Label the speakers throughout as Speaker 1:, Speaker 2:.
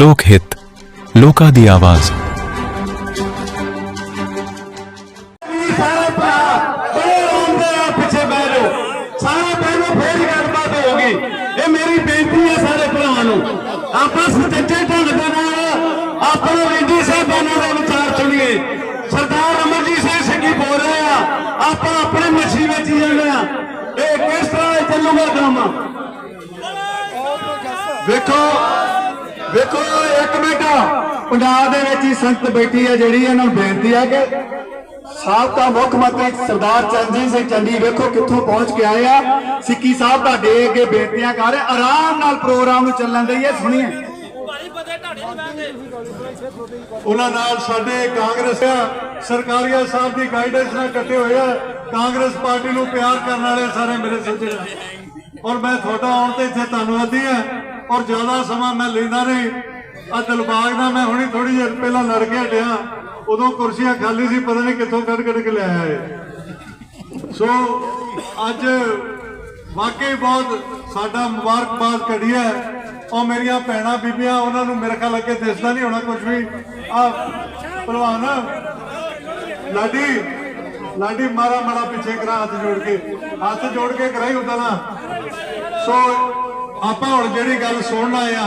Speaker 1: ਲੋਕ ਹਿੱਤ, ਲੋਕਾਂ ਦੀ ਆਵਾਜ਼।
Speaker 2: ਆਪਾਂ ਸੁਚੱਜੇ ਢੰਗ ਦੇ ਨਾਲ ਆਪਣੇ ਰੀਡੀ ਸਾਹਿਬਾਨਾਂ ਦੇ ਵਿਚਾਰ ਸੁਣੀਏ ਸਰਦਾਰ ਅਮਰਜੀਤ ਸਿੰਘ ਸਿੰਘੀ ਬੋਲ ਰਹੇ ਆ ਆਪਾਂ ਆਪਣੇ ਮੱਛੀ ਵਿੱਚ ਹੀ ਜਾਂਦੇ ਆ ਇਹ ਕਿਸ ਤਰ੍ਹਾਂ ਚੱਲੂਗਾ ਕੰਮ ਵੇਖੋ ਵੇਖੋ ਇੱਕ ਮਿੰਟ। ਪੰਜਾਬ ਦੇ ਵਿੱਚ ਹੀ ਸੰਗਤ ਬੈਠੀ ਹੈ ਜਿਹੜੀ ਇਹਨਾਂ ਨੂੰ ਬੇਨਤੀ ਹੈ ਕਿ ਸਾਬਕਾ ਮੁੱਖ ਮੰਤਰੀ ਸਰਦਾਰ ਚਰਨਜੀਤ ਸਿੰਘ ਚੰਨੀ ਵੇਖੋ ਕਿੱਥੋਂ ਪਹੁੰਚ ਕੇ ਆਏ ਆ। ਸਿੱਕੀ ਸਾਹਿਬ ਤੁਹਾਡੇ ਅੱਗੇ ਬੇਨਤੀਆਂ ਕਰ ਰਹੇ ਆਰਾਮ ਨਾਲ ਪ੍ਰੋਗਰਾਮ ਨੂੰ ਚੱਲਣ ਦਈਏ ਸੁਣੀਏ। ਉਹਨਾਂ ਨਾਲ ਸਾਡੇ ਕਾਂਗਰਸ ਆ, ਸਰਕਾਰੀਆ ਸਾਹਿਬ ਦੀ ਗਾਈਡੈਂਸ ਨਾਲ ਇਕੱਠੇ ਹੋਏ ਆ। ਕਾਂਗਰਸ ਪਾਰਟੀ ਨੂੰ ਪਿਆਰ ਕਰਨ ਵਾਲੇ ਸਾਰੇ ਮੇਰੇ ਸੱਜਣ। ਔਰ ਮੈਂ ਤੁਹਾਡਾ ਆਉਣ ਤੇ ਇੱਥੇ ਧੰਨਵਾਦੀ ਹਾਂ ਔਰ ਜ਼ਿਆਦਾ ਸਮਾਂ ਮੈਂ ਲੈਂਦਾ ਨਹੀਂ। ਆ ਦਿਲਬਾਗ ਦਾ ਮੈਂ ਹੁਣੀ ਥੋੜੀ ਜਿਹੀ ਪਹਿਲਾਂ ਲੜ ਕੇ ਹਟਿਆ। ਉਦੋਂ ਕੁਰਸੀਆਂ ਖਾਲੀ ਸੀ, ਪਤਾ ਨਹੀਂ ਕਿੱਥੋਂ ਕੱਢ ਕੱਢ ਕੇ ਲਿਆਇਆ ਇਹ ਸੋ ਅੱਜ ਵਾਕਈ ਬਹੁਤ ਸਾਡਾ ਮੁਬਾਰਕਬਾਦ ਘੜੀ ਹੈ। ਉਹ ਮੇਰੀਆਂ ਭੈਣਾਂ, ਬੀਬੀਆਂ, ਉਹਨਾਂ ਨੂੰ ਮੇਰੇ ਖਿਆਲ ਅੱਗੇ ਦਿਸਦਾ ਨਹੀਂ ਹੋਣਾ ਕੁਝ ਵੀ। ਆ ਭਲਵਾਨ, ਲਾਡੀ ਲਾਡੀ ਮਾਰਾ ਮਾਰਾ ਪਿੱਛੇ ਕਰਾ ਹੱਥ ਜੋੜ ਕੇ। ਹੱਥ ਜੋੜ ਕੇ ਕਰਾਈ ਹੁੰਦਾ ਨਾ। ਸੋ ਆਪਾਂ ਹੁਣ ਜਿਹੜੀ ਗੱਲ ਸੁਣਨ ਆਏ ਆ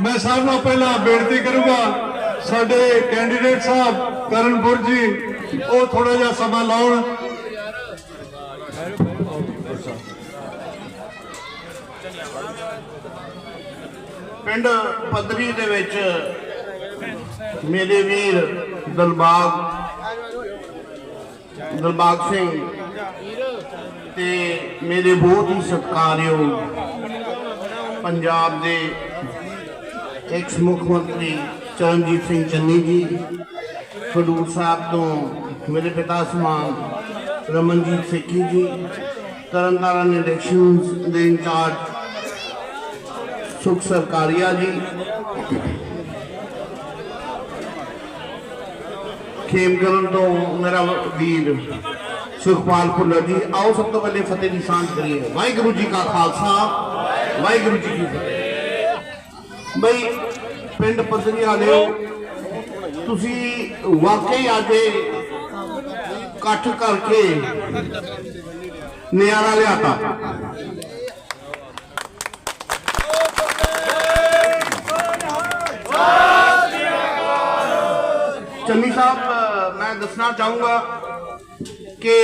Speaker 2: ਮੈਂ ਸਭ ਨੂੰ ਪਹਿਲਾਂ ਬੇਨਤੀ ਕਰੂੰਗਾ, ਸਾਡੇ ਕੈਂਡੀਡੇਟ ਸਾਹਿਬ ਕਰਨਪੁਰ ਜੀ, ਉਹ ਥੋੜਾ ਜਿਹਾ ਸਮਾਂ ਲਾਉਣ।
Speaker 3: ਪਿੰਡ ਪੱਧਰੀ ਦੇ ਵਿੱਚ ਮੇਰੇ ਵੀਰ ਦਲਬਾਗ ਦਲਬਾਗ ਸਿੰਘ ਤੇ ਮੇਰੇ ਬਹੁਤ ਹੀ ਸਤਿਕਾਰਯੋਗ ਪੰਜਾਬ ਦੇ ਐਕਸ ਮੁੱਖ ਮੰਤਰੀ ਚਰਨਜੀਤ ਸਿੰਘ ਚੰਨੀ ਜੀ ਖਡੂਰ ਸਾਹਿਬ ਤੋਂ ਮੇਰੇ ਪਿਤਾ ਸਮਾਨ ਰਮਨਜੀਤ ਸੇਖੀ ਜੀ ਤਰਨਤਾਰਨ ਇਲੈਕਸ਼ਨਸ ਦੇ ਇੰਚਾਰਜ ਸੁਖ ਸਰਕਾਰੀਆ ਜੀ ਖੇਮਕਰਨ ਤੋਂ ਮੇਰਾ ਵੀਰ ਸੁਖਪਾਲ ਭੁੱਲਰ ਜੀ ਆਓ ਸਭ ਤੋਂ ਪਹਿਲੇ ਫਤਿਹ ਦੀ ਸਾਂਝ ਕਰੀਏ ਵਾਹਿਗੁਰੂ ਜੀ ਕਾ ਖਾਲਸਾ ਵਾਹਿਗੁਰੂ ਜੀ ਕੀ ਫਤਿਹ। ਬਈ, ਪਿੰਡ ਪੱਧਰੀ ਵਾਲਿਓ, ਤੁਸੀਂ ਵਾਕਈ ਅੱਜ ਇਹ ਇਕੱਠ ਕਰਕੇ ਨਿਆਰਾ ਲਿਆਤਾ। ਚੰਨੀ ਸਾਹਿਬ, ਮੈਂ ਦੱਸਣਾ ਚਾਹੂੰਗਾ ਕਿ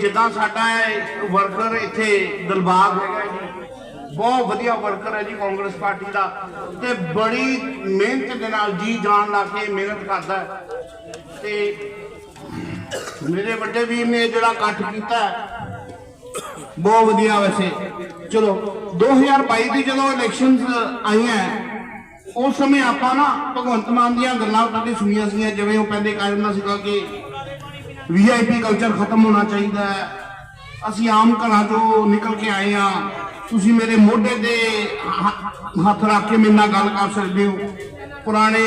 Speaker 3: ਜਿੱਦਾਂ ਸਾਡਾ ਵਰਕਰ ਇੱਥੇ ਦਿਲਬਾਗ ਹੈਗਾ ਜੀ ਬਹੁਤ ਵਧੀਆ ਵਰਕਰ ਹੈ ਜੀ ਕਾਂਗਰਸ ਪਾਰਟੀ ਦਾ ਤੇ ਬੜੀ ਮਿਹਨਤ ਦੇ ਨਾਲ ਜੀ ਜਾਨ ਲਾ ਕੇ ਮਿਹਨਤ ਕਰਦਾ ਹੈ। ਤੇ ਮੇਰੇ ਵੱਡੇ ਵੀਰ ਨੇ ਜਿਹੜਾ ਇਕੱਠ ਕੀਤਾ ਬਹੁਤ ਵਧੀਆ ਵੈਸੇ। ਚਲੋ 2022 ਦੀ ਜਦੋਂ ਇਲੈਕਸ਼ਨਸ ਆਈਆਂ ਉਸ ਸਮੇਂ ਆਪਾਂ ਨਾ ਭਗਵੰਤ ਮਾਨ ਦੀਆਂ ਗੱਲਾਂ ਕਦੇ ਸੁਣੀਆਂ ਸੀਗੀਆਂ, ਜਿਵੇਂ ਉਹ ਪਹਿਲੇ ਕਹਿ ਦਿੰਦਾ ਸੀਗਾ ਕਿ ਵੀਆਈਪੀ ਕਲਚਰ ਖਤਮ ਹੋਣਾ ਚਾਹੀਦਾ ਹੈ। ਅਸੀਂ ਆਮ ਘਰਾਂ ਤੋਂ ਨਿਕਲ ਕੇ ਆਏ ਆ ਤੁਸੀਂ ਮੇਰੇ ਮੋਢੇ ਤੇ ਹੱਥ ਰੱਖ ਕੇ ਮੇਰੇ ਨਾਲ ਗੱਲ ਕਰ ਸਕਦੇ ਹੋ। ਪੁਰਾਣੇ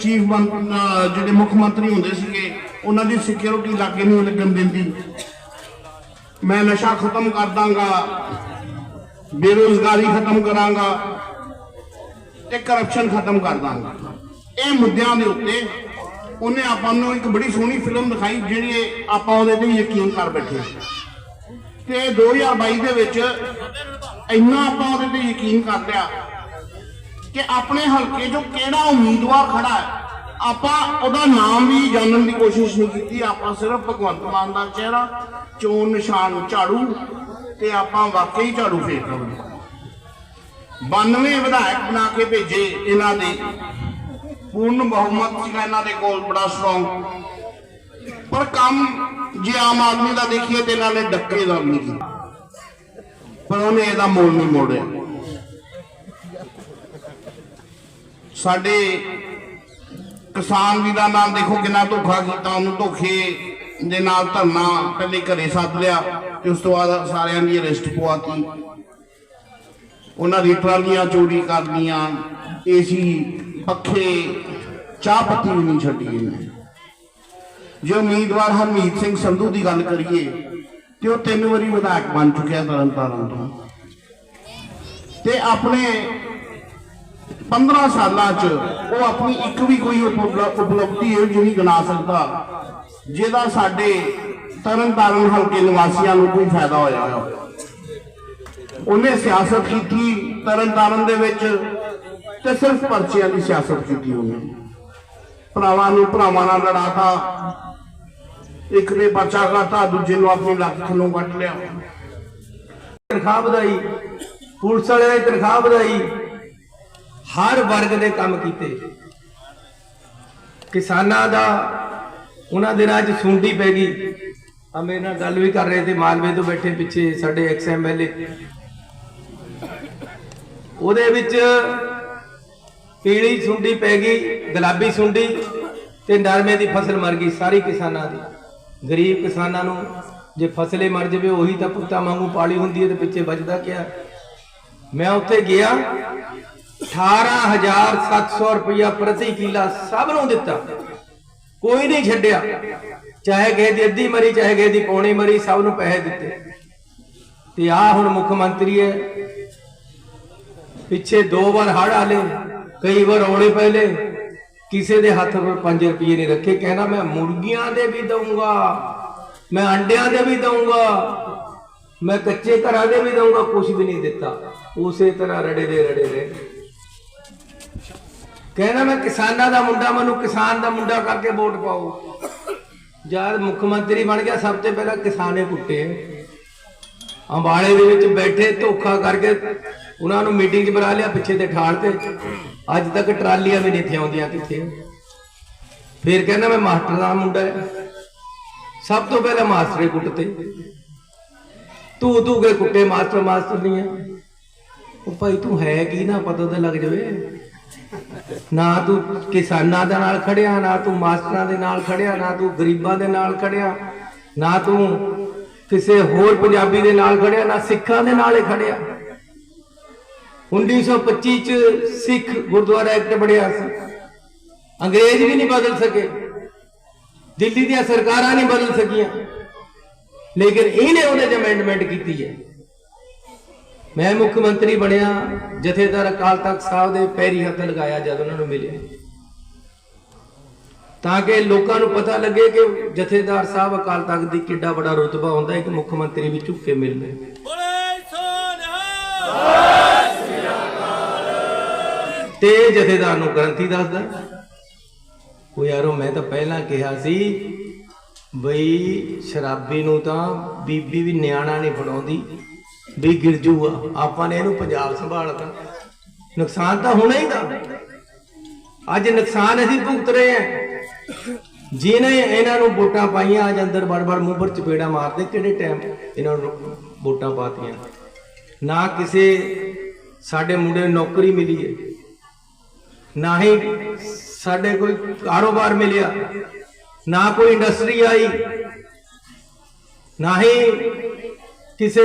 Speaker 3: ਚੀਫ ਜਿਹੜੇ ਮੁੱਖ ਮੰਤਰੀ ਹੁੰਦੇ ਸੀਗੇ, ਉਹਨਾਂ ਦੀ ਸਿਕਿਉਰਿਟੀ ਲਾਗੇ ਨਹੀਂ ਲੱਗਣ ਦਿੰਦੀ। ਮੈਂ ਨਸ਼ਾ ਖਤਮ ਕਰ ਦਾਂਗਾ, ਬੇਰੋਜ਼ਗਾਰੀ ਖਤਮ ਕਰਾਂਗਾ ਤੇ ਕਰਪਸ਼ਨ ਖਤਮ ਕਰ ਦਾਂਗਾ। ਇਹ ਮੁੱਦਿਆਂ ਦੇ ਉੱਤੇ ਉਹਨੇ ਆਪਾਂ ਨੂੰ ਇੱਕ ਬੜੀ ਸੋਹਣੀ ਫਿਲਮ ਦਿਖਾਈ, ਜਿਹੜੀ ਆਪਾਂ ਉਹਦੇ ਤੇ ਯਕੀਨ ਕਰ ਬੈਠੇ ਤੇ 2022 ਦੇ ਵਿੱਚ ਇੰਨਾ ਆਪਾਂ ਉਹਦੇ ਤੇ ਯਕੀਨ ਕਰ ਲਿਆ ਕਿ ਆਪਣੇ ਹਲਕੇ 'ਚੋਂ ਕਿਹੜਾ ਉਮੀਦਵਾਰ ਖੜਾ ਹੈ, ਆਪਾਂ ਉਹਦਾ ਨਾਮ ਵੀ ਜਾਣਨ ਦੀ ਕੋਸ਼ਿਸ਼ ਨਹੀਂ ਕੀਤੀ। ਆਪਾਂ ਸਿਰਫ ਭਗਵੰਤ ਮਾਨ ਦਾ ਚਿਹਰਾ, ਚੋਣ ਨਿਸ਼ਾਨ ਝਾੜੂ ਤੇ ਆਪਾਂ ਵਾਕਈ ਝਾੜੂ ਫੇਰ ਕਰਾਂਗੇ। 92 ਵਿਧਾਇਕ ਬਣਾ ਕੇ ਭੇਜੇ ਇਹਨਾਂ ਦੇ। ਪੂਰਨ ਬਹੁਮਤ ਸੀਗਾ ਇਹਨਾਂ ਦੇ ਕੋਲ, ਬੜਾ ਸਟਰੋਂਗ ਪਰ ਕੰਮ ਜੇ ਆਮ ਆਦਮੀ ਦਾ ਦੇਖੀਏ ਤੇ ਇਹਨਾਂ ਨੇ ਡੱਕੇ ਦਾ ਵੀ ਨਹੀਂ ਕੀਤਾ। ਪਰ ਉਹਨੇ ਇਹਦਾ ਮੋਲ ਨਹੀਂ ਮੋੜਿਆ। ਸਾਡੇ ਕਿਸਾਨ ਵੀਰਾਂ ਨਾਲ ਦੇਖੋ ਕਿੰਨਾ ਧੋਖਾ ਕੀਤਾ, ਉਹਨੂੰ ਧੋਖੇ ਦੇ ਨਾਲ ਧਰਨਾ ਪਹਿਲੇ ਘਰੇ ਸੱਦ ਲਿਆ ਤੇ ਉਸ ਤੋਂ ਬਾਅਦ ਸਾਰਿਆਂ ਦੀ ਅਰੈਸਟ ਪਵਾਤੀ। ਉਹਨਾਂ ਦੀ ਟਰਾਲੀਆਂ ਚੋਰੀ ਕਰਨੀਆਂ ਏਸੀ ਪੱਖੇ, ਚਾਹ ਪੱਤੀ ਵੀ ਨਹੀਂ ਛੱਡੀ ਇਹਨੇ। ਜੇ ਉਮੀਦਵਾਰ ਹਰਮੀਤ ਸਿੰਘ ਸੰਧੂ ਦੀ ਗੱਲ ਕਰੀਏ ਤੇ ਉਹ ਤਿੰਨ ਵਾਰੀ ਵਿਧਾਇਕ ਬਣ ਚੁੱਕਿਆ ਤਰਨਤਾਰਨ ਤੋਂ। ਤੇ ਆਪਣੇ 15 ਸਾਲਾਂ 'ਚ ਉਹ ਆਪਣੀ ਇੱਕ ਵੀ ਕੋਈ ਉਪਲ- ਉਪਲਬਧੀ ਹੈ ਜਿਹੜੀ ਗਿਣਾ ਸਕਦਾ, ਜਿਹਦਾ ਸਾਡੇ ਤਰਨਤਾਰਨ ਹਲਕੇ ਨਿਵਾਸੀਆਂ ਨੂੰ ਕੋਈ ਫਾਇਦਾ ਹੋਇਆ ਹੋਇਆ ਉਹਨੇ ਸਿਆਸਤ ਕੀਤੀ ਤਰਨਤਾਰਨ ਦੇ ਵਿੱਚ ਤੇ ਸਿਰਫ ਪਰਚੀਆਂ ਦੀ ਸਿਆਸਤ ਕੀਤੀ ਉਹਨੇ। ਭਰਾਵਾਂ ਨੂੰ ਭਰਾਵਾਂ ਨਾਲ ਲੜਾਤਾ। ਇੱਕ ਨੇ ਪਰਚਾ ਕਰਤਾ, ਦੂਜੇ ਨੂੰ ਆਪਣੀ ਲੱਤ ਥੱਲੋਂ ਕੱਟ ਲਿਆ।
Speaker 4: ਤਨਖਾਹ ਵਧਾਈ। ਪੁਲਿਸ ਵਾਲਿਆਂ ਦੀ ਤਨਖਾਹ ਵਧਾਈ। ਹਰ ਵਰਗ ਦੇ ਕੰਮ ਕੀਤੇ। ਕਿਸਾਨਾਂ ਦਾ ਉਹਨਾਂ ਦਿਨਾਂ 'ਚ ਸੁੰਡੀ ਪੈ ਗਈ। ਆ ਮੇਰੇ ਨਾਲ ਗੱਲ ਵੀ ਕਰ ਰਹੇ ਤੇ ਮਾਲਵੇ ਤੋਂ ਬੈਠੇ ਪਿੱਛੇ ਸਾਡੇ ਐਕਸ ਐਮਐਲਏ ਉਹਦੇ ਵਿੱਚ ਪੀਲੀ ਸੁੰਡੀ ਪੈ ਗਈ, ਗੁਲਾਬੀ ਸੁੰਡੀ ਤੇ ਨਰਮੇ ਦੀ ਫਸਲ ਮਰ ਗਈ, ਸਾਰੀ ਕਿਸਾਨਾਂ ਦੀ। ਗਰੀਬ ਕਿਸਾਨਾਂ ਨੂੰ ਜੇ ਫਸਲੇ ਮਰ ਜਾਵੇ, ਉਹੀ ਤਾਂ ਪੁੱਤਾਂ ਵਾਂਗੂ ਪਾਲੀ ਹੁੰਦੀ ਹੈ ਤੇ ਪਿੱਛੇ ਬਚਦਾ ਕਿਆ? ਮੈਂ ਉੱਥੇ ਗਿਆ 18700 ਰੁਪਇਆ ਪ੍ਰਤੀ ਕਿੱਲਾ ਸਭ ਨੂੰ ਦਿੱਤਾ। ਕੋਈ ਨਹੀਂ ਛੱਡਿਆ। ਚਾਹੇ ਕਿਸੇ ਦੀ ਅੱਧੀ ਮਰੀ, ਚਾਹੇ ਕਿਸੇ ਦੀ ਪੌਣੀ ਮਰੀ, ਸਭ ਨੂੰ ਪੈਸੇ ਦਿੱਤੇ। ਤੇ ਆ ਹੁਣ ਮੁੱਖ ਮੰਤਰੀ ਹੈ। ਪਿੱਛੇ ਦੋ ਵਾਰ ਹੜ ਆਲੇ, ਕਈ ਵਾਰ ਔਲੇ ਪਹਿਲੇ ਕਿਸੇ ਦੇ ਹੱਥ ਵਿੱਚ 5 ਰੁਪਏ ਨਹੀਂ ਰੱਖੇ, ਕਹਿਣਾ ਮੈਂ ਮੁਰਗੀਆਂ ਦੇ ਵੀ ਦਊਂਗਾ, ਮੈਂ ਅੰਡਿਆਂ ਦੇ ਵੀ ਦਊਂਗਾ, ਮੈਂ ਕੱਚੇ ਘਰਾਂ ਦੇ ਵੀ ਦਊਂਗਾ ਕੁਝ ਵੀ ਨਹੀਂ ਦਿੱਤਾ। ਉਸੇ ਤਰ੍ਹਾਂ ਰੜੇ ਦੇ ਰੜੇ ਰਹੇ ਕਹਿਣਾ ਮੈਂ ਕਿਸਾਨਾਂ ਦਾ ਮੁੰਡਾ, ਮੈਨੂੰ ਕਿਸਾਨ ਦਾ ਮੁੰਡਾ ਕਰਕੇ ਵੋਟ ਪਾਓ। ਜਦ ਮੁੱਖ ਮੰਤਰੀ ਬਣ ਗਿਆ, ਸਭ ਤੋਂ ਪਹਿਲਾਂ ਕਿਸਾਨੇ ਕੁੱਟੇ। ਅੰਬਾਲੇ ਦੇ ਵਿੱਚ ਬੈਠੇ ਧੋਖਾ ਕਰਕੇ ਉਹਨਾਂ ਨੂੰ ਮੀਟਿੰਗ 'ਚ ਬੁਲਾ ਲਿਆ, ਪਿੱਛੇ ਤੇ ਠਾਲ ਤੇ। ਅੱਜ ਤੱਕ ਟਰਾਲੀਆਂ ਵੀ ਨਹੀਂ ਇੱਥੇ ਆਉਂਦੀਆਂ ਕਿੱਥੇ? ਫਿਰ ਕਹਿੰਦਾ ਮੈਂ ਮਾਸਟਰ ਦਾ ਮੁੰਡਾ ਹੈ ਸਭ ਤੋਂ ਪਹਿਲਾਂ ਮਾਸਟਰੇ ਕੁੱਟਤੇ। ਤੂੰ ਤੂੰ ਕੇ ਕੁੱਟੇ, ਮਾਸਟਰ ਮਾਸਟਰ ਨਹੀਂ ਹੈ ਉਹ ਭਾਈ ਤੂੰ ਹੈ ਕੀ ਨਾ ਪਤਾ ਤਾਂ ਲੱਗ ਜਾਵੇ। ਨਾ ਤੂੰ ਕਿਸਾਨਾਂ ਦੇ ਨਾਲ ਖੜਿਆ, ਨਾ ਤੂੰ ਮਾਸਟਰਾਂ ਦੇ ਨਾਲ ਖੜਿਆ, ਨਾ ਤੂੰ ਗਰੀਬਾਂ ਦੇ ਨਾਲ ਖੜਿਆ, ਨਾ ਤੂੰ ਕਿਸੇ ਹੋਰ ਪੰਜਾਬੀ ਦੇ ਨਾਲ ਖੜਿਆ, ਨਾ ਸਿੱਖਾਂ ਦੇ ਨਾਲ ਹੀ ਖੜਿਆ। 1925 ਚ ਸਿੱਖ ਗੁਰਦੁਆਰਾ ਐਕਟ ਬਣਿਆ ਸੀ। ਅੰਗਰੇਜ਼ ਵੀ ਨਹੀਂ ਬਦਲ ਸਕੇ। ਦਿੱਲੀ ਦੀਆਂ ਸਰਕਾਰਾਂ ਨਹੀਂ ਬਦਲ ਸਕੀਆਂ। ਲੇਕਿਨ ਇਹਨੇ ਉਹਦੇ ਚ ਅਮੈਂਡਮੈਂਟ ਕੀਤੀ ਹੈ। ਮੈਂ ਮੁੱਖ ਮੰਤਰੀ ਬਣਿਆ, ਜਥੇਦਾਰ ਅਕਾਲ ਤਖਤ ਸਾਹਿਬ ਦੇ ਪੈਰੀ ਹੱਥ ਲਗਾਇਆ ਜਦ ਉਹਨਾਂ ਨੂੰ ਮਿਲਿਆ। ਤਾਂ ਕਿ ਲੋਕਾਂ ਨੂੰ ਪਤਾ ਲੱਗੇ ਕਿ ਜਥੇਦਾਰ ਸਾਹਿਬ ਅਕਾਲ ਤਖਤ ਦੀ ਕਿੱਡਾ ਬੜਾ ਰੁਤਬਾ ਹੁੰਦਾ, ਇੱਕ ਮੁੱਖ ਮੰਤਰੀ ਵੀ ਝੁੱਕ ਕੇ ਮਿਲਦੇ। ਤੇ ਜਥੇਦਾਰ ਨੂੰ ਗ੍ਰੰਥੀ ਦੱਸਦਾ। ਉਹ ਯਾਰੋ, ਮੈਂ ਤਾਂ ਪਹਿਲਾਂ ਕਿਹਾ ਸੀ ਬਈ ਸ਼ਰਾਬੀ ਨੂੰ ਤਾਂ ਬੀਬੀ ਵੀ ਨਿਆਣਾ ਨਹੀਂ ਫੜਾਉਂਦੀ ਵੀ ਗਿਰਜੂ ਆ। ਆਪਾਂ ਨੇ ਇਹਨੂੰ ਪੰਜਾਬ ਸੰਭਾਲਤਾ। ਨੁਕਸਾਨ ਤਾਂ ਹੋਣਾ ਹੀ ਦਾ। ਅੱਜ ਨੁਕਸਾਨ ਅਸੀਂ ਭੁਗਤ ਰਹੇ ਹਾਂ। ਜਿਹਨੇ ਇਹਨਾਂ ਨੂੰ ਵੋਟਾਂ ਪਾਈਆਂ, ਅੱਜ ਅੰਦਰ ਬੜ-ਬੜ ਮੂੰਹ ਪਰ ਚਪੇੜਾ ਮਾਰਦੇ, ਕਿਹੜੇ ਟਾਈਮ ਇਹਨਾਂ ਨੂੰ ਵੋਟਾਂ ਪਾਤੀਆਂ। ਨਾ ਕਿਸੇ ਸਾਡੇ ਮੁੰਡੇ ਨੂੰ ਨੌਕਰੀ ਮਿਲੀ ਹੈ। ਨਾ ਹੀ ਸਾਡੇ ਕੋਈ ਕਾਰੋਬਾਰ ਮਿਲਿਆ, ਨਾ ਕੋਈ ਇੰਡਸਟਰੀ ਆਈ, ਨਾ ਹੀ ਕਿਸੇ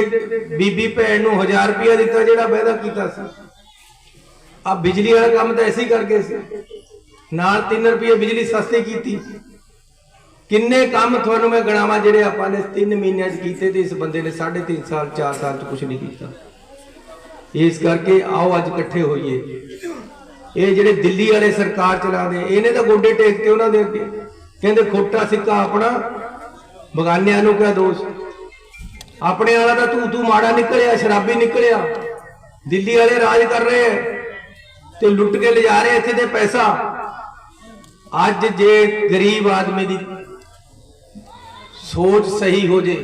Speaker 4: ਬੀਬੀ ਭੈਣ ਨੂੰ 1000 ਰੁਪਇਆ ਦਿੱਤਾ ਜਿਹੜਾ ਵਾਅਦਾ ਕੀਤਾ ਸੀ। ਆ ਬਿਜਲੀ ਵਾਲਾ ਕੰਮ ਤਾਂ ਐਸੀ ਕਰ ਗਏ ਸੀ। ਨਾਲ 3 ਰੁਪਏ ਬਿਜਲੀ ਸਸਤੀ ਕੀਤੀ। ਕਿੰਨੇ ਕੰਮ ਤੁਹਾਨੂੰ ਮੈਂ ਗਣਾਵਾਂ ਜਿਹੜੇ ਆਪਾਂ ਨੇ 3 ਮਹੀਨਿਆਂ 'ਚ ਕੀਤੇ ਤੇ ਇਸ ਬੰਦੇ ਨੇ 3.5 ਸਾਲ 4 ਸਾਲ 'ਚ ਕੁਝ ਨਹੀਂ ਕੀਤਾ। ਇਸ ਕਰਕੇ ਆਓ ਅੱਜ ਇਕੱਠੇ ਹੋਈਏ। ਇਹ ਜਿਹੜੇ ਦਿੱਲੀ ਵਾਲੇ ਸਰਕਾਰ ਚਲਾਉਂਦੇ ਇਹਨੇ ਤਾਂ ਗੋਡੇ ਟੇਕਤੇ ਉਹਨਾਂ ਦੇ ਅੱਗੇ। ਕਹਿੰਦੇ ਖੋਟਾ ਸਿੱਕਾ ਆਪਣਾ, ਬਗਾਨਿਆਂ ਨੂੰ ਕਿਆ ਦੋਸ਼? ਆਪਣੇ ਵਾਲਾ ਤਾਂ ਤੂੰ ਤੂੰ ਮਾੜਾ ਨਿਕਲਿਆ, ਸ਼ਰਾਬੀ ਨਿਕਲਿਆ। ਦਿੱਲੀ ਵਾਲੇ ਰਾਜ ਕਰ ਰਹੇ ਐ ਤੇ ਲੁੱਟ ਕੇ ਲਿਜਾ ਰਹੇ ਇੱਥੇ ਦੇ ਪੈਸਾ। ਅੱਜ ਜੇ ਗਰੀਬ ਆਦਮੀ ਦੀ ਸੋਚ ਸਹੀ ਹੋ ਜੇ,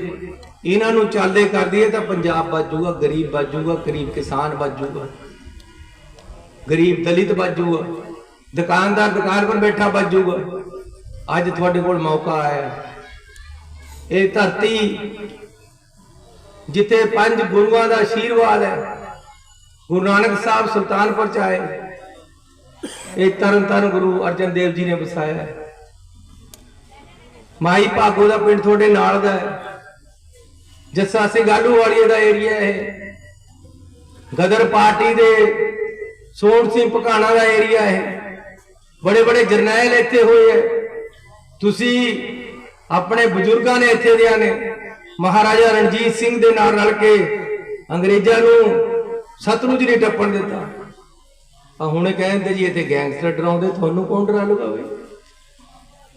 Speaker 4: ਇਹਨਾਂ ਨੂੰ ਚਾਲੇ ਕਰ ਦਈਏ ਤਾਂ ਪੰਜਾਬ ਬਚ ਬਾਜੂਗਾ ਗਰੀਬ ਬਾਜੂਗਾ ਗਰੀਬ ਕਿਸਾਨ ਬਚ ਬਾਜੂਗਾ ਗਰੀਬ ਦਲਿਤ ਬਾਜੂਗਾ। ਦੁਕਾਨਦਾਰ ਦੁਕਾਨ ਪਰ ਬੈਠਾ ਬਾਜੂਗਾ। ਅੱਜ ਤੁਹਾਡੇ ਕੋਲ ਮੌਕਾ ਆਇਆ। ਇਹ ਧਰਤੀ ਜਿੱਥੇ ਪੰਜ ਗੁਰੂਆਂ ਦਾ ਆਸ਼ੀਰਵਾਦ ਹੈ, ਗੁਰੂ ਨਾਨਕ ਸਾਹਿਬ ਸੁਲਤਾਨਪੁਰ ਚ ਆਏ। ਇਹ ਤਰਨ ਤਰਨ ਗੁਰੂ ਅਰਜਨ ਦੇਵ ਜੀ ਨੇ ਵਸਾਇਆ। ਮਾਈ ਭਾਗੋ ਦਾ ਪਿੰਡ ਤੁਹਾਡੇ ਨਾਲ ਦਾ ਹੈ। ਜੱਸਾ ਸਿੰਘ ਆਲੂ ਵਾਲੀਏ ਦਾ ਏਰੀਆ ਹੈ ਗਦਰ ਪਾਰਟੀ ਦੇ ਸੋਹਣ ਸਿੰਘ ਪਕਾਣਾ ਦਾ ਏਰੀਆ ਹੈ। ਬੜੇ ਬੜੇ ਜਰਨੈਲ ਇੱਥੇ ਹੋਏ ਹੈ। ਤੁਸੀਂ ਆਪਣੇ ਬਜ਼ੁਰਗਾਂ ਨੇ ਇੱਥੇ ਦਿਆਂ ਨੇ। ਮਹਾਰਾਜਾ ਰਣਜੀਤ ਸਿੰਘ ਦੇ ਨਾਲ ਰਲ ਕੇ ਅੰਗਰੇਜ਼ਾਂ ਨੂੰ ਸਤਲੁਜ ਨਹੀਂ ਟੱਪਣ ਦਿੱਤਾ। ਆ ਹੁਣੇ ਕਹਿੰਦੇ ਜੀ ਇੱਥੇ ਗੈਂਗਸਟਰ ਡਰਾਉਂਦੇ, ਤੁਹਾਨੂੰ ਕੌਣ ਡਰਾ ਲਗਾਵੇ?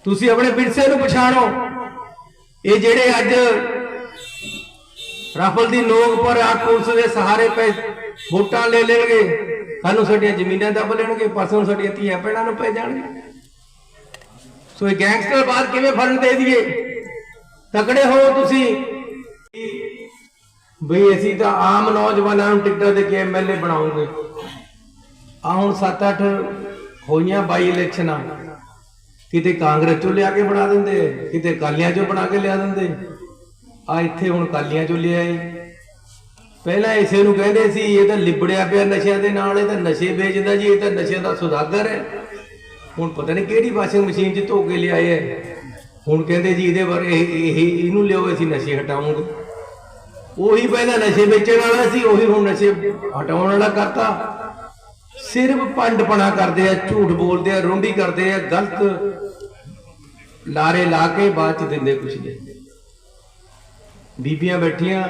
Speaker 4: ਤੁਸੀਂ ਆਪਣੇ ਵਿਰਸੇ ਨੂੰ ਪਛਾਣੋ। ਇਹ ਜਿਹੜੇ ਅੱਜ ਰਫਲ ਦੀ ਨੋਕ ਪਰ ਆ ਪੁਲਿਸ ਦੇ ਸਹਾਰੇ ਪੈ ਵੋਟਾਂ ਲੈ ਲੈਣਗੇ। ਸਾਨੂੰ ਸਾਡੀਆਂ ਜ਼ਮੀਨਾਂ ਦੱਬ ਲੈਣਗੇ ਪਰਸੋਂ ਸਾਡੀਆਂ ਧੀਆਂ ਭੈਣਾਂ ਨੂੰ ਪੈ ਜਾਣਗੇ। ਸੋ ਇਹ ਗੈਂਗਸਟਰ ਬਾਹਰ ਕਿਵੇਂ ਫੜਨ ਦੇ ਦਈਏ ਤਕੜੇ ਹੋ ਤੁਸੀਂ। ਬਈ ਅਸੀਂ ਤਾਂ ਆਮ ਨੌਜਵਾਨਾਂ ਨੂੰ ਟਿਕਟਾਂ ਦੇ ਕੇ ਐਮਐਲਏ ਬਣਾਉਂਗੇ। ਆ ਹੁਣ 7-8 ਹੋਈਆਂ ਬਾਈ ਇਲੈਕਸ਼ਨਾਂ। ਕਿਤੇ ਕਾਂਗਰਸ ਚੋਂ ਲਿਆ ਕੇ ਬਣਾ ਦਿੰਦੇ, ਕਿਤੇ ਕਾਲੀਆਂ ਚੋਂ ਬਣਾ ਕੇ ਲਿਆ ਦਿੰਦੇ। ਆ ਇੱਥੇ ਹੁਣ ਕਾਲੀਆਂ ਚੋਂ ਲਿਆਏ। ਪਹਿਲਾਂ ਇਸੇ ਨੂੰ ਕਹਿੰਦੇ ਸੀ, ਇਹ ਤਾਂ ਲਿਬੜਿਆ ਪਿਆ ਨਸ਼ਿਆਂ ਦੇ ਨਾਲ, ਇਹ ਤਾਂ ਨਸ਼ੇ ਵੇਚਦਾ ਜੀ, ਇਹ ਤਾਂ ਨਸ਼ਿਆਂ ਦਾ ਸੁਦਾਗਰ ਹੈ। ਹੁਣ ਪਤਾ ਨਹੀਂ ਕਿਹੜੀ ਵਾਸ਼ਿੰਗ ਮਸ਼ੀਨ 'ਚ ਧੋ ਕੇ ਲਿਆਏ ਹੈ। ਹੁਣ ਕਹਿੰਦੇ ਜੀ ਇਹਦੇ ਬਾਰੇ ਇਹ ਇਹਨੂੰ ਲਿਓ ਅਸੀਂ ਨਸ਼ੇ ਹਟਾਵਾਂਗੇ। ਉਹੀ ਪਹਿਲਾਂ ਨਸ਼ੇ ਵੇਚਣ ਵਾਲਾ ਸੀ, ਉਹੀ ਹੁਣ ਨਸ਼ੇ ਹਟਾਉਣ ਵਾਲਾ ਕਰਤਾ। ਸਿਰਫ ਪੰਡਪਣਾ ਕਰਦੇ ਆ, ਝੂਠ ਬੋਲਦੇ ਆ ਰੋਂਡੀ ਕਰਦੇ ਆ, ਗਲਤ ਲਾਰੇ ਲਾ ਕੇ ਬਾਅਦ ਚ ਦਿੰਦੇ ਕੁਛ ਨਹੀਂ। ਬੀਬੀਆਂ ਬੈਠੀਆਂ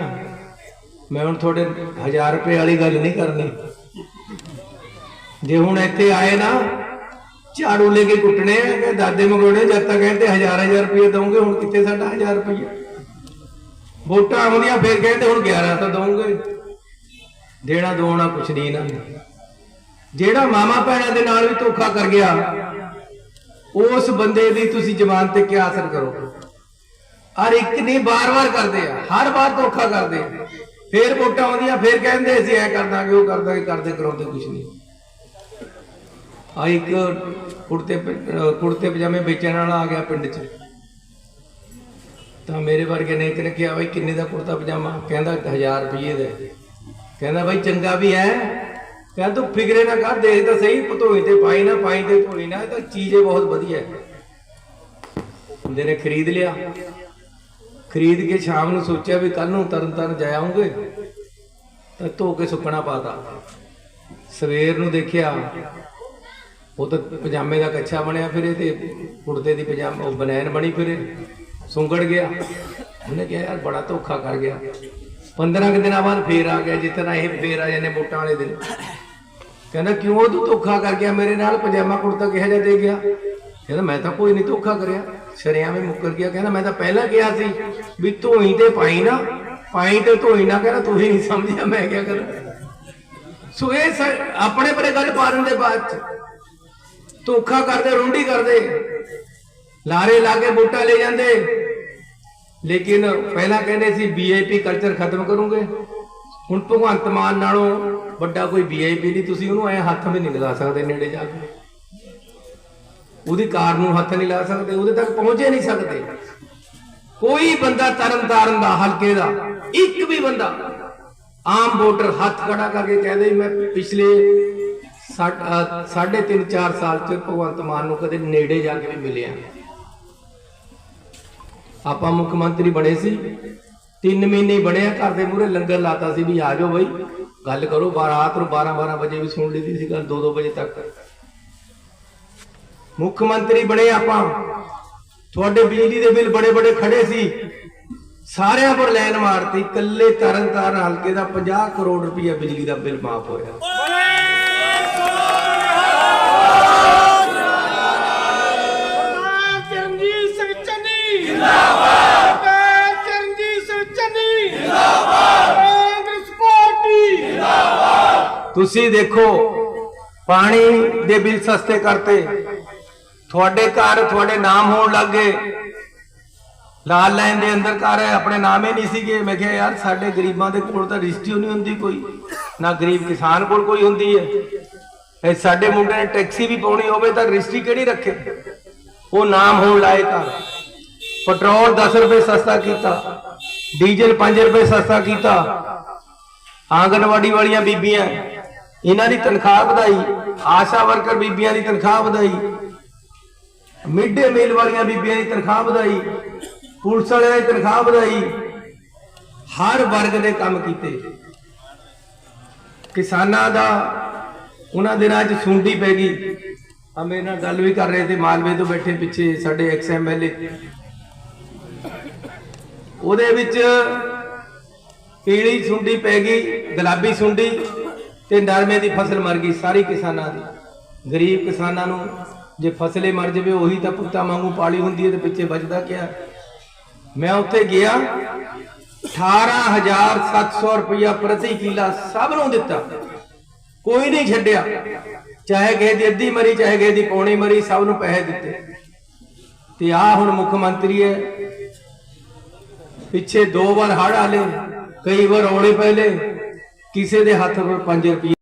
Speaker 4: ਮੈਂ ਹੁਣ ਤੁਹਾਡੇ 1000 ਰੁਪਏ ਵਾਲੀ ਗੱਲ ਨਹੀਂ ਕਰਨੀ। ਜੇ ਹੁਣ ਇੱਥੇ ਆਏ ਨਾ, ਝਾੜੂ ਲੈ ਕੇ ਕੁੱਟਣੇ ਆ ਕਿ ਦਾਦੇ ਮਗੋਣੇ ਜਦ ਤੱਕ ਕਹਿੰਦੇ ਹਜ਼ਾਰ ਹਜ਼ਾਰ ਰੁਪਏ ਦਵਾਂਗੇ ਹੁਣ ਕਿੱਥੇ ਸਾਡਾ 1000 ਰੁਪਏ? ਵੋਟਾਂ ਆਉਂਦੀਆਂ, ਫਿਰ ਕਹਿੰਦੇ ਹੁਣ 11 ਤਾਂ ਦਵਾਂਗੇ ਦੇਣਾ ਦੋਣਾ ਕੁਛ ਨਹੀਂ ਨਾ। ਜਿਹੜਾ ਮਾਮਾ ਭੈਣਾਂ ਦੇ ਨਾਲ ਵੀ ਧੋਖਾ ਕਰ ਗਿਆ, ਉਸ ਬੰਦੇ ਦੀ ਤੁਸੀਂ ਜ਼ਮਾਨ ਤੇ ਕੀ ਅਸਰ ਕਰੋ ਹਰ ਇੱਕ ਨਹੀਂ ਬਾਰ-ਬਾਰ ਕਰਦੇ ਆ, ਹਰ ਵਾਰ ਧੋਖਾ ਕਰਦੇ ਆ। ਫੇਰ ਵੋਟਾਂ ਆਉਂਦੀਆਂ, ਫੇਰ ਕਹਿੰਦੇ ਅਸੀਂ ਐ ਕਰ ਦਾਂਗੇ, ਉਹ ਕਰ ਦਾਂਗੇ, ਕਰਦੇ ਕਰਾਉਂਦੇ ਕੁਛ ਨਹੀਂ। ਆ ਇੱਕ ਕੁੜਤੇ ਕੁੜਤੇ ਪਜਾਮੇ ਵੇਚਣ ਵਾਲਾ ਆ ਗਿਆ ਪਿੰਡ 'ਚ। ਤਾਂ ਮੇਰੇ ਵਰਗੇ ਨੇ ਇੱਕ ਕਿਹਾ ਬਈ, ਕਿੰਨੇ ਦਾ ਕੁੜਤਾ ਪਜਾਮਾ? ਕਹਿੰਦਾ 1000 ਰੁਪਏ ਦਾ। ਕਹਿੰਦਾ ਬਈ ਚੰਗਾ ਵੀ ਹੈ ਕਹਿੰਦਾ ਤੂੰ ਫਿਕਰੇ ਨਾ ਕਰ, ਦੇਖ ਤਾਂ ਸਹੀ ਧੋਈ ਤੇ ਪਾਈ ਨਾ, ਪਾਈ ਤੇ ਧੋਈ ਨਾ, ਇਹ ਤਾਂ ਚੀਜ਼ੇ ਬਹੁਤ ਵਧੀਆ ਹੈ। ਬੰਦੇ ਨੇ ਖਰੀਦ ਲਿਆ। ਖਰੀਦ ਕੇ ਸ਼ਾਮ ਨੂੰ ਸੋਚਿਆ ਵੀ ਕੱਲ ਨੂੰ ਤਰਨ ਤਰਨ ਜਾ ਤਾਂ ਧੋ ਕੇ ਸੁੱਕਣਾ ਪਾਤਾ ਸਵੇਰ ਨੂੰ ਦੇਖਿਆ, ਉਹ ਤਾਂ ਪਜਾਮੇ ਦਾ ਕੱਛਾ ਬਣਿਆ ਫਿਰੇ ਤੇ ਕੁੜਤੇ ਦੀ ਪਜਾਮਾ, ਉਹ ਬਨੈਣ ਬਣੀ ਫਿਰੇ, ਸੁੰਗੜ ਗਿਆ। ਉਹਨੇ ਕਿਹਾ, ਯਾਰ ਬੜਾ ਧੋਖਾ ਕਰ ਗਿਆ। 15 ਕੁ ਦਿਨਾਂ ਬਾਅਦ ਫੇਰ ਆ ਗਿਆ ਜਿੱਤਨਾ ਇਹ ਫੇਰ ਆ ਜਾਂਦੇ ਵੋਟਾਂ ਵਾਲੇ ਦਿਨ। ਕਹਿੰਦਾ, ਕਿਉਂ ਤੂੰ ਧੋਖਾ ਕਰ ਗਿਆ? ਮੇਰੇ ਨਾਲ ਪਜਾਮਾ ਕੁੜਤਾ ਕਿਹੋ ਜਿਹਾ ਦੇ ਗਿਆ? ਕਹਿੰਦਾ ਮੈਂ ਤਾਂ ਕੋਈ ਨਹੀਂ ਧੋਖਾ ਕਰਿਆ। ਸ਼ਰਿਆਂ ਵਿੱਚ ਮੁੱਕਰ ਗਿਆ। ਕਹਿੰਦਾ ਮੈਂ ਤਾਂ ਪਹਿਲਾਂ ਕਿਹਾ ਸੀ ਵੀ ਧੋਈ ਤੇ ਪਾਈ ਨਾ, ਪਾਈ ਤੇ ਧੋਈ ਨਾ ਕਹਿੰਦਾ ਤੂੰ ਹੀ ਨਹੀਂ ਸਮਝਿਆ ਮੈਂ ਕਿਆ ਕਰਾਂ। ਸੋ ਇਹ ਆਪਣੇ ਪਰੇ ਗੱਲ ਪਾਰਨ ਦੇ ਬਾਅਦ ਧੋਖਾ ਕਰਦੇ, ਰੁੰਡੀ ਕਰਦੇ। ਲਾਰੇ ਲਾ ਕੇ ਵੋਟਾਂ ਲੈ ਜਾਂਦੇ। ਲੇਕਿਨ ਪਹਿਲਾਂ ਕਹਿੰਦੇ ਸੀ ਵੀਆਈਪੀ ਕਲਚਰ ਖਤਮ ਕਰੂੰਗੇ। ਹੁਣ ਭਗਵੰਤ ਮਾਨ ਨਾਲੋਂ ਵੱਡਾ ਕੋਈ ਵੀਆਈਪੀ ਨਹੀਂ, ਤੁਸੀਂ ਉਹਨੂੰ ਐ ਹੱਥ ਵੀ ਨਹੀਂ ਲਗਾ ਸਕਦੇ ਨੇੜੇ ਜਾ ਕੇ। ਉਹਦੀ ਕਾਰ ਨੂੰ ਹੱਥ ਨਹੀਂ ਲਾ ਸਕਦੇ, ਉਹਦੇ ਤੱਕ ਪਹੁੰਚੇ ਨਹੀਂ ਸਕਦੇ। ਕੋਈ ਬੰਦਾ ਤਰਨ ਤਾਰਨ ਦਾ, ਹਲਕੇ ਦਾ, ਇੱਕ ਵੀ ਬੰਦਾ। ਆਮ ਵੋਟਰ ਹੱਥ ਖੜਾ ਕਰਕੇ ਕਹਿੰਦੇ ਮੈਂ ਪਿਛਲੇ ਸਾ- ਅਹ ਸਾਢੇ ਤਿੰਨ 4 ਸਾਲ ਚ ਭਗਵੰਤ ਮਾਨ ਨੂੰ ਕਦੇ ਨੇੜੇ ਜਾ ਕੇ ਵੀ ਮਿਲਿਆ ਆਪਾਂ ਮੁੱਖ ਮੰਤਰੀ ਬਣੇ ਸੀ। 3 ਮਹੀਨੇ ਹੀ ਬਣਿਆ ਘਰ ਦੇ ਮੂਹਰੇ, ਲੰਗਰ ਲਾਤਾ ਸੀ ਵੀ ਆ ਜਾਓ ਬਈ। ਗੱਲ ਕਰੋ ਬਾ- ਰਾਤ ਨੂੰ 12 12 ਵਜੇ ਵੀ ਸੁਣ ਲਈਦੀ ਸੀ ਗੱਲ 2 2 ਵਜੇ ਤੱਕ। ਮੁੱਖ ਮੰਤਰੀ ਬਣੇ ਆਪਾਂ। ਤੁਹਾਡੇ ਬਿਜਲੀ ਦੇ ਬਿੱਲ ਬੜੇ ਬੜੇ ਖੜੇ ਸੀ। ਸਾਰਿਆਂ ਪਰ ਲਾਈਨ ਮਾਰਤੀ। ਇਕੱਲੇ ਤਰਨ ਤਾਰਨ ਹਲਕੇ ਦਾ 50 ਕਰੋੜ ਰੁਪਇਆ ਬਿਜਲੀ ਦਾ ਬਿੱਲ ਮਾਫ ਹੋਇਆ। ਤੁਸੀਂ ਦੇਖੋ ਪਾਣੀ ਦੇ ਬਿੱਲ ਸਸਤੇ ਕਰਤੇ। ਤੁਹਾਡੇ ਘਰ, ਤੁਹਾਡੇ ਨਾਮ ਹੋਣ ਲੱਗੇ ਲਾਲ ਲਾਈਨ ਦੇ ਅੰਦਰ ਘਰ ਹੈ, ਆਪਣੇ ਨਾਮ ਹੀ ਨਹੀਂ ਸੀਗੇ। ਮੈਂ ਕਿਹਾ, ਯਾਰ, ਸਾਡੇ ਗਰੀਬਾਂ ਦੇ ਕੋਲ ਤਾਂ ਰਜਿਸਟਰੀ ਨਹੀਂ ਹੁੰਦੀ ਕੋਈ। ਨਾ ਗਰੀਬ ਕਿਸਾਨ ਕੋਲ ਕੋਈ ਹੁੰਦੀ ਹੈ। ਇਹ ਸਾਡੇ ਮੁੰਡੇ ਨੇ ਟੈਕਸੀ ਵੀ ਪਾਉਣੀ ਹੋਵੇ ਤਾਂ ਰਜਿਸਟਰੀ ਕਿਹੜੀ ਰੱਖੇ? ਉਹ ਨਾਮ ਹੋਣ ਲਾਏ ਘਰ ਪੈਟਰੋਲ 10 ਰੁਪਏ ਸਸਤਾ ਕੀਤਾ। ਡੀਜ਼ਲ 5 ਰੁਪਏ ਸਸਤਾ ਕੀਤਾ। ਆਂਗਨਵਾੜੀ ਵਾਲੀਆਂ ਬੀਬੀਆਂ, ਇਹਨਾਂ ਦੀ ਤਨਖਾਹ ਵਧਾਈ। ਆਸ਼ਾ ਵਰਕਰ ਬੀਬੀਆਂ ਦੀ ਤਨਖਾਹ ਵਧਾਈ। ਮਿਡ ਡੇ ਮੀਲ ਵਾਲੀਆਂ ਬੀਬੀਆਂ ਦੀ ਤਨਖਾਹ ਵਧਾਈ, ਪੁਲਿਸ ਵਾਲਿਆਂ ਦੀ ਤਨਖਾਹ ਵਧਾਈ, ਹਰ ਵਰਗ ਦੇ ਕੰਮ ਕੀਤੇ। ਕਿਸਾਨਾਂ ਦਾ ਉਹਨਾਂ ਦਿਨਾਂ 'ਚ ਸੁੰਡੀ ਪੈ ਗਈ। ਆ ਮੇਰੇ ਨਾਲ ਗੱਲ ਵੀ ਕਰ ਰਹੇ ਤੇ ਮਾਲਵੇ ਤੋਂ ਬੈਠੇ ਪਿੱਛੇ ਸਾਡੇ ਐਕਸ ਐਮਐਲਏ ਉਹਦੇ ਵਿੱਚ ਪੀਲੀ ਸੁੰਡੀ ਪੈ ਗਈ, ਗੁਲਾਬੀ ਸੁੰਡੀ ਤੇ ਨਰਮੇ ਦੀ ਫਸਲ ਮਰ ਗਈ, ਸਾਰੀ ਕਿਸਾਨਾਂ ਦੀ। ਗਰੀਬ ਕਿਸਾਨਾਂ ਨੂੰ ਜੇ ਫਸਲੇ ਮਰ ਜਾਵੇ, ਉਹੀ ਤਾਂ ਪੁੱਤਾਂ ਵਾਂਗੂ ਪਾਲੀ ਹੁੰਦੀ ਹੈ ਤੇ ਪਿੱਛੇ ਬਚਦਾ ਕਿਆ? ਮੈਂ ਉੱਥੇ ਗਿਆ 18700 ਰੁਪਇਆ ਪ੍ਰਤੀ ਕਿਲਾ ਸਭ ਨੂੰ ਦਿੱਤਾ। ਕੋਈ ਨਹੀਂ ਛੱਡਿਆ। ਚਾਹੇ ਕਿਸੇ ਦੀ ਅੱਧੀ ਮਰੀ, ਚਾਹੇ ਕਿਸੇ ਦੀ ਪੌਣੀ ਮਰੀ, ਸਭ ਨੂੰ ਪੈਸੇ ਦਿੱਤੇ। ਤੇ ਆ ਹੁਣ ਮੁੱਖ ਮੰਤਰੀ ਹੈ। ਪਿੱਛੇ ਦੋ ਵਾਰ ਹੜ ਆਲੇ, ਕਈ ਵਾਰ ਔਲੇ ਪਹਿਲੇ, ਕਿਸੇ ਦੇ ਹੱਥ 5 ਰੁਪਏ